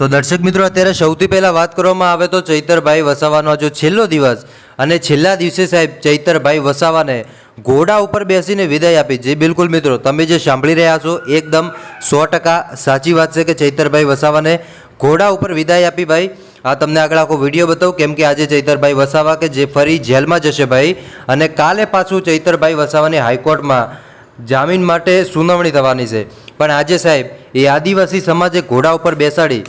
તો દર્શક મિત્રો, અત્યારે સૌથી પહેલાં વાત કરવામાં આવે તો ચૈતરભાઈ વસાવાનો જો છેલ્લો દિવસ અને છેલ્લા દિવસે સાહેબ ચૈતરભાઈ વસાવાને ઘોડા ઉપર બેસીને વિદાય આપી. જે બિલકુલ મિત્રો, તમે જે સાંભળી રહ્યા છો, એકદમ સો ટકા સાચી વાત છે કે ચૈતરભાઈ વસાવાને ઘોડા ઉપર વિદાય આપી ભાઈ. આ તમને આગળ આખો વીડિયો બતાવું, કેમ કે આજે ચૈતરભાઈ વસાવા કે જે ફરી જેલમાં જશે ભાઈ અને કાલે પાછું ચૈતરભાઈ વસાવાની હાઈકોર્ટમાં જામીન માટે સુનાવણી થવાની છે. પણ આજે સાહેબ, એ આદિવાસી સમાજે ઘોડા ઉપર બેસાડી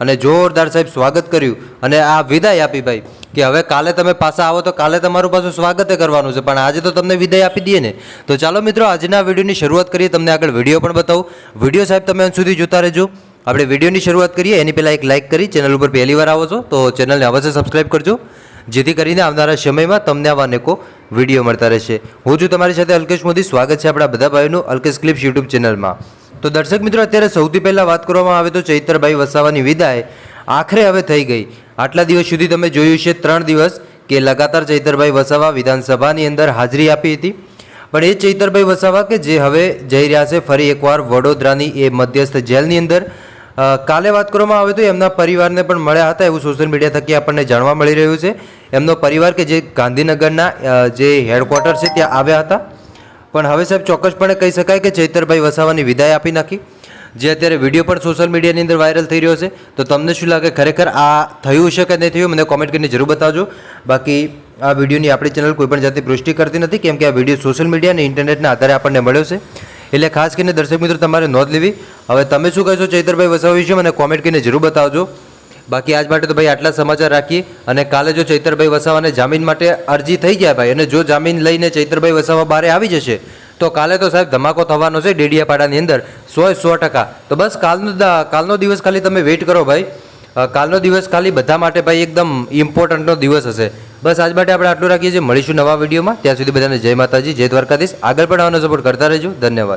અને જોરદાર સાહેબ સ્વાગત કર્યું. અને આ વિદાય આપી ભાઈ, કે હવે કાલે તમે પાછા આવો તો કાલે તમારું પાછું સ્વાગત કરવાનું છે, પણ આજે તો તમને વિદાય આપી દઈએ ને. તો ચાલો મિત્રો, આજના વિડીયોની શરૂઆત કરીએ, તમને આગળ વીડિયો પણ બતાવું. વીડિયો સાહેબ તમે અંત સુધી જોતા રહેજો. આપણે વિડીયોની શરૂઆત કરીએ, એની પહેલાં એક લાઇક કરી, ચેનલ ઉપર પહેલી વાર આવો છો, તો ચેનલને અવશ્ય સબસ્ક્રાઇબ કરજો. જેથી કરીને આવનારા સમયમાં તમને આવા અનેકો વીડિયો મળતા રહેશે. હું છું તમારી સાથે અલ્કેશ મોદી, સ્વાગત છે આપણા બધા ભાઈઓનું અલ્કેશ ક્લિપ્સ યુટ્યુબ ચેનલમાં. તો દર્શક મિત્રો, અત્યારે સૌથી પહેલાં વાત કરવામાં આવે તો ચૈતરભાઈ વસાવાની વિદાય આખરે હવે થઈ ગઈ. આટલા દિવસ સુધી તમે જોયું છે, ત્રણ દિવસ કે લગાતાર ચૈતરભાઈ વસાવા વિધાનસભાની અંદર હાજરી આપી હતી. પણ એ ચૈતરભાઈ વસાવા કે જે હવે જઈ રહ્યા છે, ફરી એકવાર વડોદરાની એ મધ્યસ્થ જેલની અંદર કાલે વાત કરવામાં આવે તો એમના પરિવારને પણ મળ્યા હતા એવું સોશિયલ મીડિયા થકી આપણને જાણવા મળી રહ્યું છે. એમનો પરિવાર કે જે ગાંધીનગરના જે હેડક્વાર્ટર છે, ત્યાં આવ્યા હતા. પણ હવે સાહેબ ચોક્કસપણે કહી શકાય કે ચૈતરભાઈ વસાવાની વિદાય આપી નાખી. જે અત્યારે વીડિયો પણ સોશિયલ મીડિયાની અંદર વાયરલ થઈ રહ્યો છે. તો તમને શું લાગે? ખરેખર આ થયું છે કે નહીં થયું? મને કોમેન્ટ કરીને જરૂર બતાવજો. બાકી આ વિડીયોની આપણી ચેનલ કોઈપણ જાતની પુષ્ટિ કરતી નથી, કેમ કે આ વીડિયો સોશિયલ મીડિયા અને ઇન્ટરનેટના આધારે આપણને મળ્યો છે. એટલે ખાસ કરીને દર્શક મિત્રો, તમારે નોંધ લેવી. હવે તમે શું કહેશો ચૈતરભાઈ વસાવા વિશે? મને કોમેન્ટ કરીને જરૂર બતાવજો. બાકી આજ માટે તો ભાઈ આટલા સમાચાર રાખીએ અને કાલે જો ચૈતરભાઈ વસાવાને જામીન માટે અરજી થઈ જાય ભાઈ અને જો જામીન લઈને ચૈતરભાઈ વસાવા બારે આવી જશે, તો કાલે તો સાહેબ ધમાકો થવાનો છે ડેડિયાપાડાની અંદર, સો સો ટકા. તો બસ કાલનો કાલનો દિવસ ખાલી તમે વેઇટ કરો ભાઈ. કાલનો દિવસ ખાલી બધા માટે ભાઈ એકદમ ઇમ્પોર્ટન્ટનો દિવસ હશે. બસ આજ માટે આપણે આટલું રાખીએ છીએ. મળીશું નવા વિડીયોમાં. ત્યાં સુધી બધાને જય માતાજી, જય દ્વારકાધીશ. આગળ પણ આવવાનો સપોર્ટ કરતા રહેજો. ધન્યવાદ.